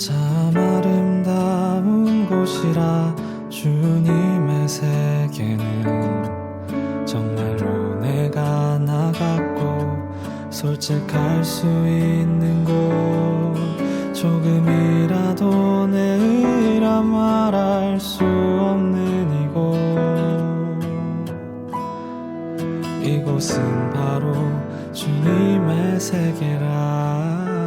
참 아름다운 곳이라 주님의 세계는 정말로 내가 나갔고 솔직할 수 있는 곳. 조금이라도 내 의라 말할 수 없는 이곳. 이곳은 바로 주님의 세계라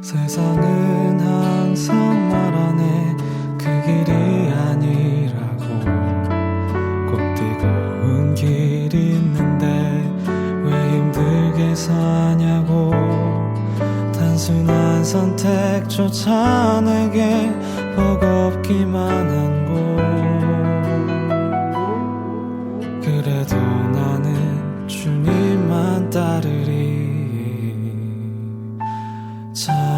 세상은 항상 말하네. 그 길이 아니라고. 꼭 뛰고은 길이 있는데 왜 힘들게 사냐고. 단순한 선택조차 내게 버겁기만 한 곳 참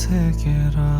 바로 주님의 세계라